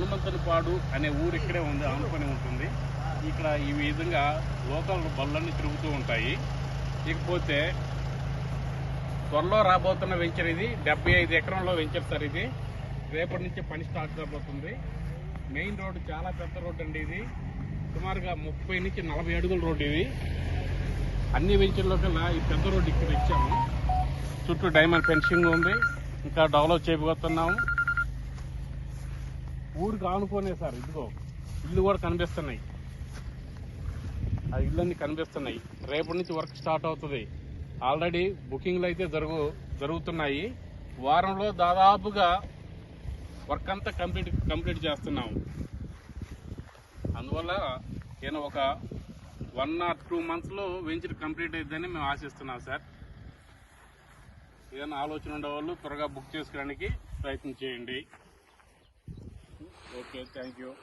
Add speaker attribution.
Speaker 1: హనుమంతునిపాడు అనే ఊరు ఇక్కడే ఉంది ఆనుకొని ఉంటుంది. ఇక్కడ ఈ విధంగా లోకల్ బళ్ళన్నీ తిరుగుతూ ఉంటాయి. ఇకపోతే త్వరలో రాబోతున్న వెంచర్ ఇది డెబ్బై ఐదు ఎకరంలో వెంచర్ సార్ ఇది. రేపటి నుంచి పని స్టార్ట్ కాబోతుంది. మెయిన్ రోడ్డు చాలా పెద్ద రోడ్డు అండి ఇది. సుమారుగా ముప్పై నుంచి నలభై అడుగుల రోడ్డు ఇది. అన్ని వెంచర్లో కల్లా ఈ పెద్ద రోడ్డు ఇక్కడ ఇచ్చాము. చుట్టూ డైమండ్ ఫెన్సింగ్ ఉంది. ఇంకా డెవలప్ చేయబోతున్నాము ఊరికి ఆనుకోనే సార్ ఇదిగో ఇల్లు కూడా కనిపిస్తున్నాయి. ఆ ఇళ్ళన్నీ కనిపిస్తున్నాయి. రేపటి నుంచి వర్క్ స్టార్ట్ అవుతుంది. ఆల్రెడీ బుకింగ్లు అయితే జరుగు జరుగుతున్నాయి. వారంలో దాదాపుగా వర్క్ అంతా కంప్లీట్ కంప్లీట్ చేస్తున్నాము. అందువల్ల నేను ఒక వన్ ఆర్ టూ మంత్స్లో వెంచర్ కంప్లీట్ అయిద్దని మేము ఆశిస్తున్నాం సార్. ఏదైనా ఆలోచన ఉండేవాళ్ళు త్వరగా బుక్ చేసుకోవడానికి ప్రయత్నం చేయండి. Okay, thank you.